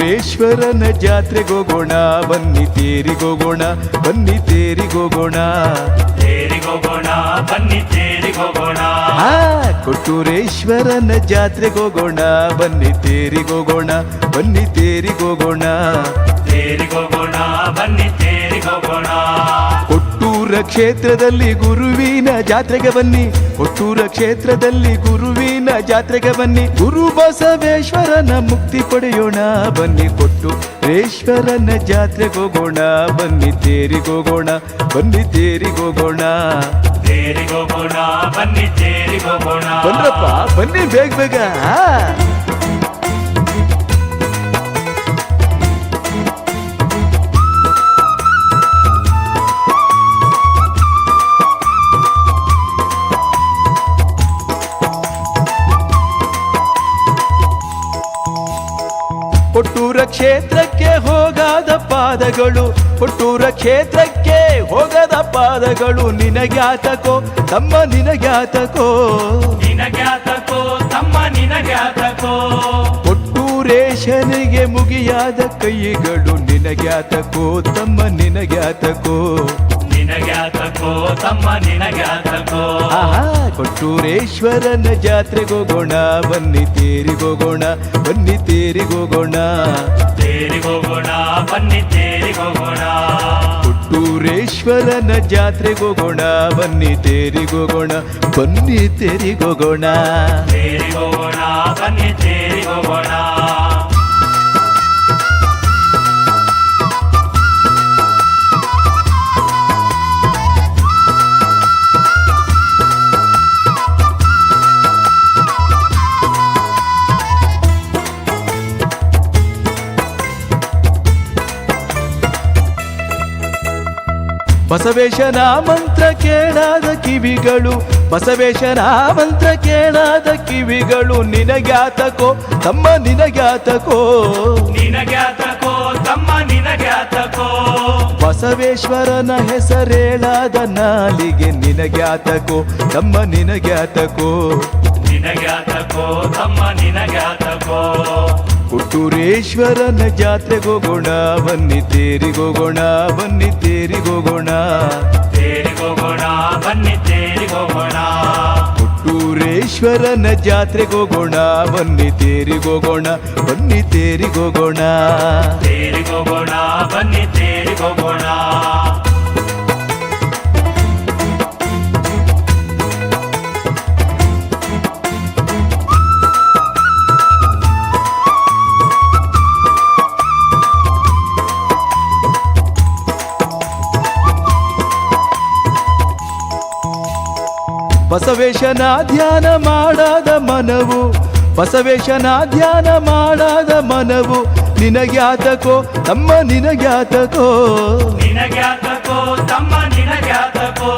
ಕೊಟ್ಟೂರೇಶ್ವರನ ಜಾತ್ರೆಗೋಗೋಣ ಬನ್ನಿ ತೇರಿಗೋಗೋಣ ಬನ್ನಿ ತೇರಿಗೋಗೋಣ ತೇರಿಗೋಗೋಣ ಬನ್ನಿ ತೇರಿಗೋಗೋಣ ಆ ಕೊಟ್ಟೂರೇಶ್ವರನ ಜಾತ್ರೆಗೋಗೋಣ ಬನ್ನಿ ತೇರಿಗೋಗೋಣ ಬನ್ನಿ ತೇರಿಗೋಗೋಣ ತೇರಿಗೋಗೋಣ ಬನ್ನಿ ತೇರಿಗೋಗೋಣ ಕೊಟ್ಟೂರ ಕ್ಷೇತ್ರದಲ್ಲಿ ಗುರುವಿನ ಜಾತ್ರೆಗೆ ಬನ್ನಿ. ಕೊಟ್ಟೂರ ಕ್ಷೇತ್ರದಲ್ಲಿ ಗುರುವಿನ ಜಾತ್ರೆಗೆ ಬನ್ನಿ. ಗುರು ಬಸವೇಶ್ವರನ ಮುಕ್ತಿ ಪಡೆಯೋಣ. ಬನ್ನಿ ಕೊಟ್ಟೂರೇಶ್ವರನ ಜಾತ್ರೆಗೋಗೋಣ ಬನ್ನಿ ತೇರಿಗೋಗೋಣ ಬನ್ನಿ ತೇರಿಗೋಗೋಣ ತೇರಿಗೋಗೋಣ ಬನ್ನಿ ತೇರಿಗೋಗೋಣ ಬಂದ್ರಪ್ಪ ಬನ್ನಿ ಬೇಗ ಬೇಗ. ಕ್ಷೇತ್ರಕ್ಕೆ ಹೋಗದ ಪಾದಗಳು ಹುಟ್ಟೂರ ಕ್ಷೇತ್ರಕ್ಕೆ ಹೋಗದ ಪಾದಗಳು ನಿನಗ್ಯಾತಕೋ ತಮ್ಮ ನಿನಗ್ಯಾತಕೋ. ನಿನಗ್ಯಾತಕೋ ತಮ್ಮ ನಿನಗ್ಯಾತಕೋ. ಹುಟ್ಟೂರೇಶನಿಗೆ ಮುಗಿಯಾದ ಕೈಗಳು ನಿನಗ್ಯಾತಕೋ ತಮ್ಮ ನಿನಗ್ಯಾತಕೋ. ನಿನಗ್ಯಾತಕೋ ತಮ್ಮ ನಿನಗ್ಯಾತಕೋ. ಕೊಟ್ಟೂರೇಶ್ವರನ ಜಾತ್ರೆಗೋಗೋಣ ಬನ್ನಿ ತೇರಿಗೋಗೋಣ ಬನ್ನಿ ತೇರಿಗೋಗೋಣ ತೇರಿಗೋಗೋಣ ಬನ್ನಿ ತೇರಿಗೋಗೋಣ ಕೊಟ್ಟೂರೇಶ್ವರನ ಜಾತ್ರೆಗೋಗೋಣ ಬನ್ನಿ ತೇರಿಗೋಗೋಣ ಬನ್ನಿ ತೇರಿಗೋಗೋಣ ತೇರಿಗೋಗೋಣ ಬನ್ನಿ ತೇರಿಗೋಗೋಣ ಬಸವೇಶನ ಮಂತ್ರ ಕೇಳಾದ ಕಿವಿಗಳು ಬಸವೇಶನ ಮಂತ್ರ ಕೇಳಾದ ಕಿವಿಗಳು ನಿನಗ್ಯಾತಕೋ ತಮ್ಮ ನಿನಗ್ಯಾತಕೋ. ನಿನಗ್ಯಾತಕೋ ತಮ್ಮ ನಿನಗ್ಯಾತಕೋ. ಬಸವೇಶ್ವರನ ಹೆಸರೇಳಾದ ನಾಲಿಗೆ ನಿನಗ್ಯಾತಕೋ ತಮ್ಮ ನಿನಗ್ಯಾತಕೋ. ನಿನಗ್ಯಾತಕೋ ತಮ್ಮ ನಿನಗ್ಯಾತಕೋ. ಕೊಟ್ಟೂರೇಶ್ವರನ ಜಾತ್ರೆಗೋಗೋಣ ಬನ್ನಿ ತೇರಿಗೋಗೋಣ ಬನ್ನಿ ತೇರಿಗೋಗೋಣ ತೇರಿಗೋಗೋಣ ಬನ್ನಿ ತೇರಿಗೋಗೋಣ ಕೊಟ್ಟೂರೇಶ್ವರನ ಜಾತ್ರೆಗೋಗೋಣ ಬನ್ನಿ ತೇರಿಗೋಗೋಣ ಬನ್ನಿ ತೇರಿಗೋಗೋಣ ತೇರಿಗೋಗೋಣ ಬಸವೇಶನ ಧ್ಯಾನ ಮಾಡದ ಮನವು ಬಸವೇಶನ ಧ್ಯಾನ ಮಾಡದ ಮನವು ನಿನಗ್ಯಾತಕೋ ತಮ್ಮ ನಿನಗ್ಯಾತಕೋ. ನಿನಗ್ಯಾತಕೋ ತಮ್ಮ ನಿನಗ್ಯಾತಕೋ.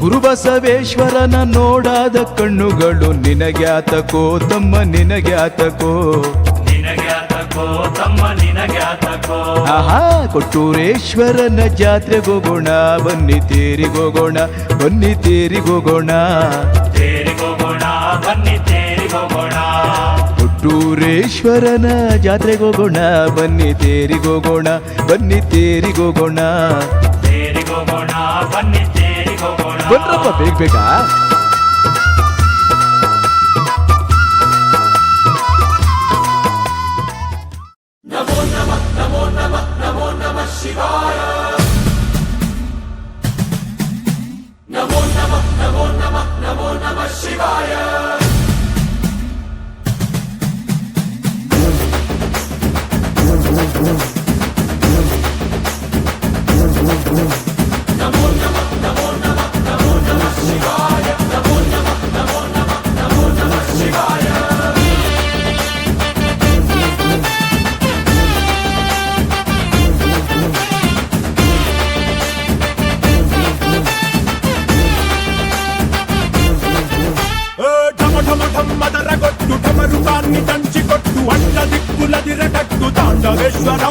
ಗುರು ಬಸವೇಶ್ವರನ ನೋಡಾದ ಕಣ್ಣುಗಳು ನಿನಗ್ಯಾತಕೋ ತಮ್ಮ ನಿನಗ್ಯಾತಕೋ. ನಿನಗ್ಯಾತಕೋ ತಮ್ಮ ಆಹಾ ಕೊಟ್ಟೂರೇಶ್ವರನ ಬನ್ನಿ ತೇರಿಗೋಗೋಣ ಬನ್ನಿ ತೇರಿಗೋಗೋಣ ಬನ್ನಿ ತೇರಿಗೋಗೋಣ ಕೊಟ್ಟೂರೇಶ್ವರನ ಜಾತ್ರೆಗೋಗೋಣ ಬನ್ನಿ ತೇರಿಗೋಗೋಣ ಬನ್ನಿ ತೇರಿಗೋಗೋಣ ಬನ್ರಪ್ಪ ಬೇಗ ಬೇಗ. రథం మదరగొట్టు ఠమరుకాన్ని దంచి కొట్టు అండ దిక్కులదిరగట్టు తాండవేశ్వర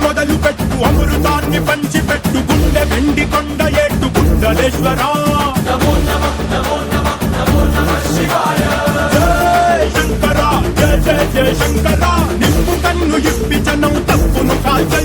మొదలు పెట్టు అమృతాన్ని పంచిపెట్టు గుండె వెండి కొండ ఏట్టు గుండలేశ్వర. శంకరా జయ జయ శంకరా నిప్పు కన్ను ఇప్పి జనం తప్పును కాల్చై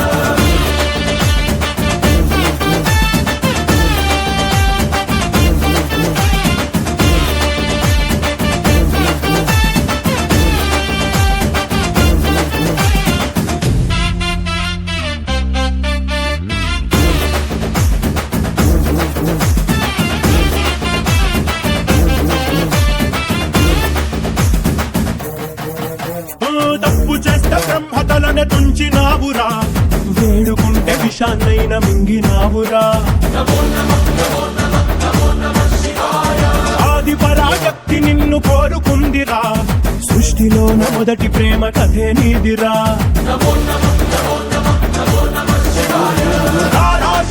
మొదటి ప్రేమ కథే నీదిరా.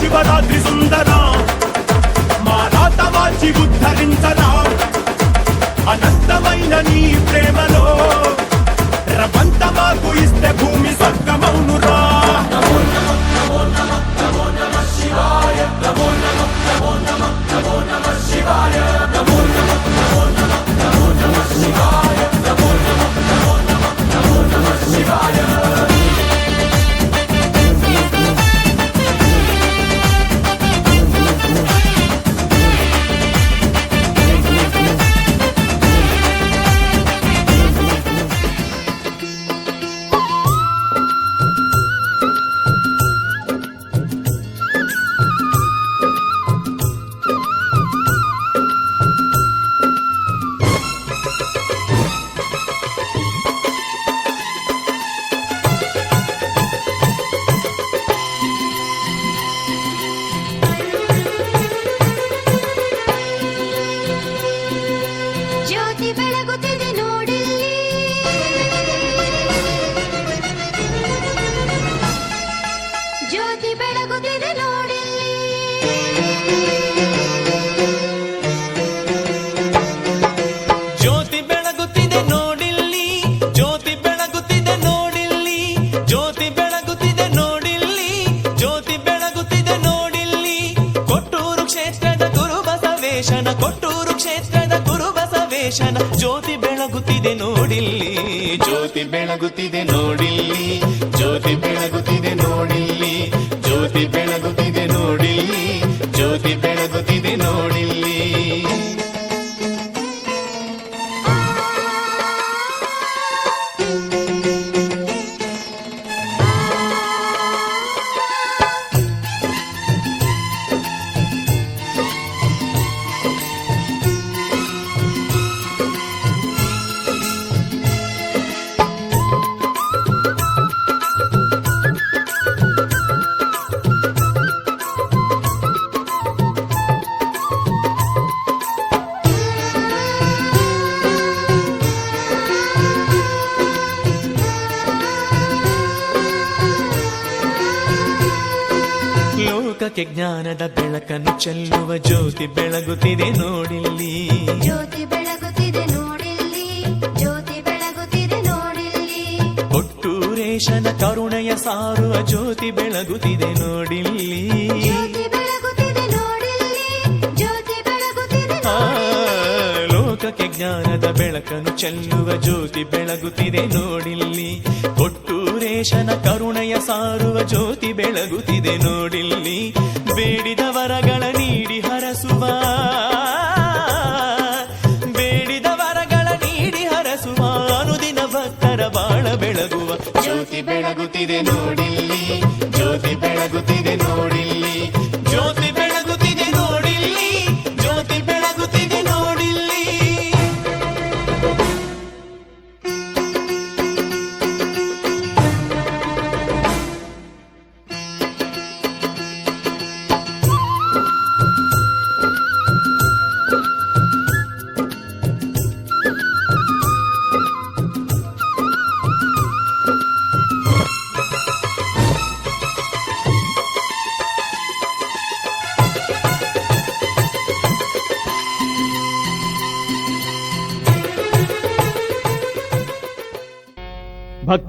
శివరాత్రి సుందరా. మా రాత వాచి ఉద్ధరించరా. అనంతమైన నీ ప్రేమలో రవంత మాకు ఇస్తే భూమి స్వర్గమౌనురా ನೋಡಿಲ್ಲಿ. ಜ್ಯೋತಿ ಬೆಳಗುತ್ತಿದೆ ನೋಡಿಲ್ಲಿ. ಜ್ಯೋತಿ ಬೆಳಗುತ್ತಿದೆ ನೋಡಿಲ್ಲಿ ಜ್ಞಾನದ ಬೆಳಕನ್ನು ಚೆಲ್ಲುವ ಜ್ಯೋತಿ ಬೆಳಗುತ್ತಿದೆ ನೋಡಿಲ್ಲಿ. ಜ್ಯೋತಿ ಬೆಳಗುತ್ತಿದೆ ನೋಡಿಲ್ಲಿ. ಜ್ಯೋತಿ ಬೆಳಗುತ್ತಿದೆ ನೋಡಿಲ್ಲಿ. ಕೊಟ್ಟೂರೇಶನ ಕರುಣೆಯ ಸಾರುವ ಜ್ಯೋತಿ ಬೆಳಗುತ್ತಿದೆ ನೋಡಿಲ್ಲಿ. ಲೋಕಕ್ಕೆ ಜ್ಞಾನದ ಬೆಳಕನ್ನು ಚೆಲ್ಲುವ ಜ್ಯೋತಿ ಬೆಳಗುತ್ತಿದೆ ನೋಡಿಲ್ಲಿ. ಕೊಟ್ಟೂರೇಶನ ಕರುಣೆಯ ಸಾರುವ ಜ್ಯೋತಿ ಬೆಳಗುತ್ತಿದೆ ನೋಡಿಲ್ಲಿ. ಬೇಡಿದ ವರಗಳ ನೀಡಿ ಹರಸುವ. ಬೇಡಿದ ವರಗಳ ನೀಡಿ ಹರಸುವ. ಅನುದಿನ ಭಕ್ತರ ಬಾಳ ಬೆಳಗುವ. ಜ್ಯೋತಿ ಬೆಳಗುತ್ತಿದೆ ನೋಡಿಲ್ಲಿ. ಜ್ಯೋತಿ ಬೆಳಗುತ್ತಿದೆ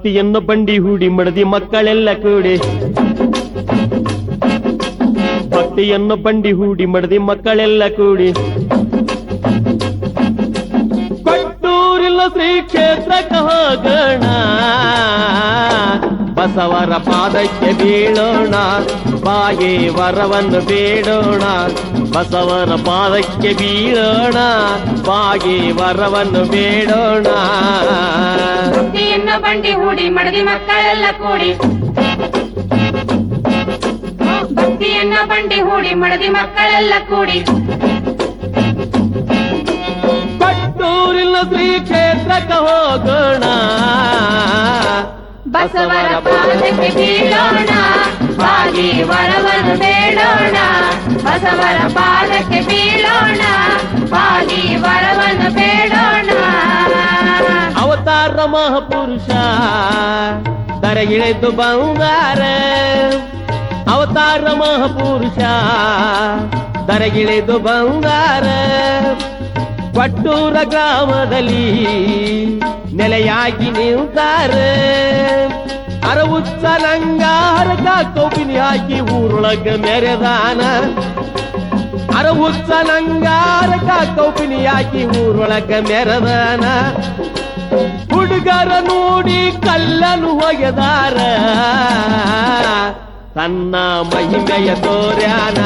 ಭಕ್ತಿಯನ್ನು ಬಂಡಿ ಹೂಡಿ ಮಡದಿ ಮಕ್ಕಳೆಲ್ಲ ಕೂಡಿ. ಭಕ್ತಿಯನ್ನು ಬಂಡಿ ಹೂಡಿ ಮಡದಿ ಮಕ್ಕಳೆಲ್ಲ ಕೂಡಿ. ಕೊಟ್ಟೂರಿಲ್ಲ ಶ್ರೀ ಕ್ಷೇತ್ರ ಹೋಗೋಣ. ಬಸವರ ಪಾದಕ್ಕೆ ಬೀಳೋಣ. ಬಾಯಿ ವರವನ್ನು ಬೇಡೋಣ. ಬಸವರ ಪಾದಕ್ಕೆ ಬೀಳೋಣ ಬಾಗಿ ವರವನ್ನು ಬೇಡೋಣ. ಬಂಡಿ ಹೂಡಿ ಮಡದಿ ಮಕ್ಕಳೆಲ್ಲ ಕೂಡಿ. ಭಕ್ತಿಯನ್ನ ಬಂಡಿ ಹೂಡಿ ಮಡದಿ ಮಕ್ಕಳೆಲ್ಲ ಕೂಡಿ. ಕಟ್ಟೂರಿಲ್ಲ ಶ್ರೀ ಕ್ಷೇತ್ರಕ್ಕೆ ಹೋಗೋಣ. ಬಸವರ ಪಾದಕ್ಕೆ ಬೀಳೋಣ. ಬಾಗಿ ವರವನ್ನು ಬೇಡೋಣ, ಬಸವರ ಪಾದಕ್ಕೆ ಬೀಳೋಣ ಬಾಗಿ ವರವನ್ನು ಬೇಡೋಣ. ಅವತಾರ ಮಹಾಪುರುಷ ತರಗಿಳೆದು ಬಂಗಾರ. ಅವತಾರ ಮಹಾಪುರುಷ ದರಗಿಳೆದು ಬಂಗಾರ. ಕೊಟ್ಟೂರ ಗ್ರಾಮದಲ್ಲಿ ನೆಲೆಯಾಗಿ ನಿಂತಾರೆ. ಅರವುಚ್ಚನಂಗಾರ ಕೌಪಿನಿ ಹಾಕಿ ಊರೊಳಗ ಮೆರೆದಾನ. ಅರವುಚ್ಚನಂಗಾರ ಕೌಪಿನಿ ಹಾಕಿ ಊರೊಳಗ ಮೆರೆದಾನ. ಹುಡುಗರ ನೋಡಿ ಕಲ್ಲನು ಹೊಗೆದಾರ ತನ್ನ ಮಹಿಮೆಯ ತೋರ್ಯಾನ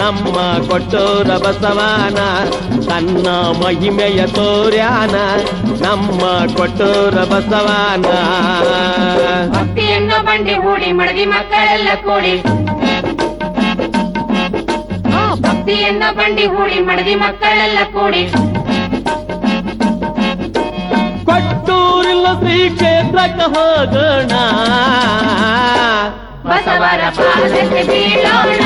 ನಮ್ಮ ಕೊಟ್ಟೋರ ಬಸವಾನ ತನ್ನ ಮಹಿಮೆಯ ತೋರ್ಯಾನ ನಮ್ಮ ಕೊಟ್ಟೋರ ಬಸವಾನ ಭಕ್ತಿಯನ್ನು ಬಂಡಿ ಹೂಡಿ ಮಡದಿ ಮಕ್ಕಳೆಲ್ಲ ಕೂಡಿ ಭಕ್ತಿಯನ್ನ ಬಂಡಿ ಹೂಡಿ ಮಡದಿ ಮಕ್ಕಳೆಲ್ಲ ಕೂಡಿ ಕೊಟ್ಟೂರಿಲ್ಲ ಶ್ರೀ ಕ್ಷೇತ್ರಕ್ಕೆ ಹೋಗೋಣ ಬಸವರ ಪಾದಕ್ಕೆ ಬೀಳೋಣ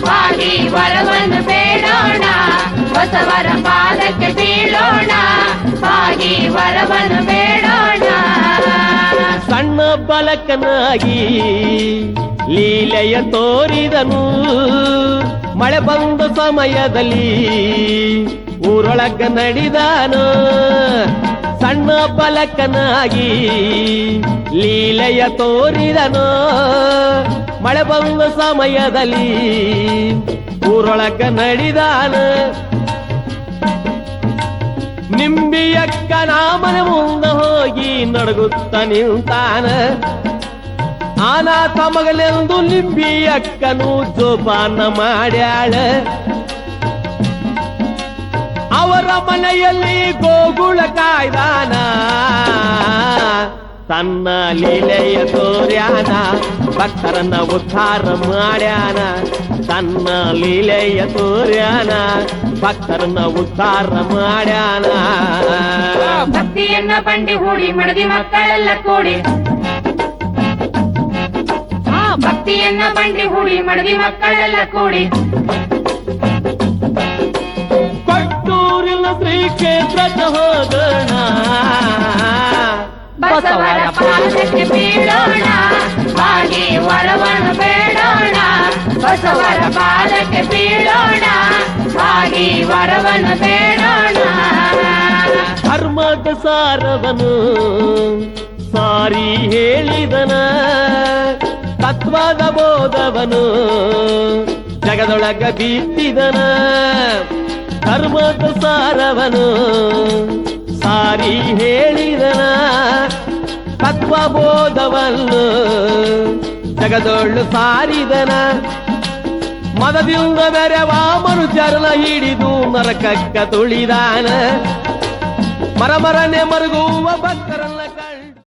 ಬಾಗಿ ವರವನ್ನು ಬೇಡೋಣ. ಬಸವರ ಪಾದಕ್ಕೆ ಬೀಳೋಣ ಬಾಗಿ ವರವನ್ನು ಬೇಡೋಣ. ಸಣ್ಣ ಬಲಕನಾಗಿ ಲೀಲೆಯ ತೋರಿದನು. ಮಳೆ ಬಂದ ಸಮಯದಲ್ಲಿ ಊರೊಳಗ ನಡೆದಾನು. ಸಣ್ಣ ಬಲಕನಾಗಿ ಲೀಲೆಯ ತೋರಿದನು. ಮಳೆ ಬಂದ ಸಮಯದಲ್ಲಿ ಊರೊಳಗ ನಡಿದಾನ. ನಿಂಬಿಯಕ್ಕ ನಾಮನ ಮುಂದೆ ಹೋಗಿ ನಡಗುತ್ತ ನಿಂತಾನ. ಆನಾ ತಮಗಲೆಂದು ನಿಂಬಿಯಕ್ಕನು ಜೋಪಾನ ಮಾಡ್ಯಾಳ. ಅವರ ಮನೆಯಲ್ಲಿ ಗೋಗುಳ ಕಾಯ್ದಾನ. ತನ್ನ ಲೀಲೆಯ ತೋರ್ಯಾನ, ಭಕ್ತರನ್ನ ಉದ್ಧಾರ ಮಾಡ್ಯಾನ. ತನ್ನ ಲೀಲೆಯ ತೋರ್ಯಾನ, ಭಕ್ತರನ್ನ ಉದ್ಧಾರ ಮಾಡ್ಯಾನ. ಭಕ್ತಿಯನ್ನ ಬಂಡಿ ಹೂಡಿ, ಮಡದಿ ಮಕ್ಕಳೆಲ್ಲ ಕೂಡಿ. ಭಕ್ತಿಯನ್ನ ಬಂಡಿ ಹೂಡಿ, ಮಡದಿ ಮಕ್ಕಳೆಲ್ಲ ಕೂಡಿ. ಶ್ರೀ ಕ್ಷೇತ್ರಕ್ಕೆ ಹೋಗೋಣ ಬಸವರ ಪಾದಕ್ಕೆ ಬೀಳೋಣ ಬಾಗಿ ವರವನ್ನು ಬೇಡೋಣ. ಬಸವರ ಪಾದಕ್ಕೆ ಬೀಳೋಣ ಬಾಗಿ ವರವನ್ನು ಬೇಡೋಣ. ಧರ್ಮದ ಸಾರವನು ಸಾರಿ ಹೇಳಿದನ. ತತ್ವದ ಬೋಧವನು ಜಗದೊಳಗ ಬಿತ್ತಿದನ. ಧರ್ಮದ ಸಾರವನು. ಸಾರಿ ಹೇಳಿದನ ತತ್ವಬೋಧವನ್ನು ಜಗದೊಳ್ಳು ಸಾರಿದನ. ಮದದಿಂದ ಮೆರೆವ ಮನುಜರನ ಹಿಡಿದು ನರಕಕ್ಕ ತುಳಿದಾನ. ಮರಮರನೆ ಮರುಗುವ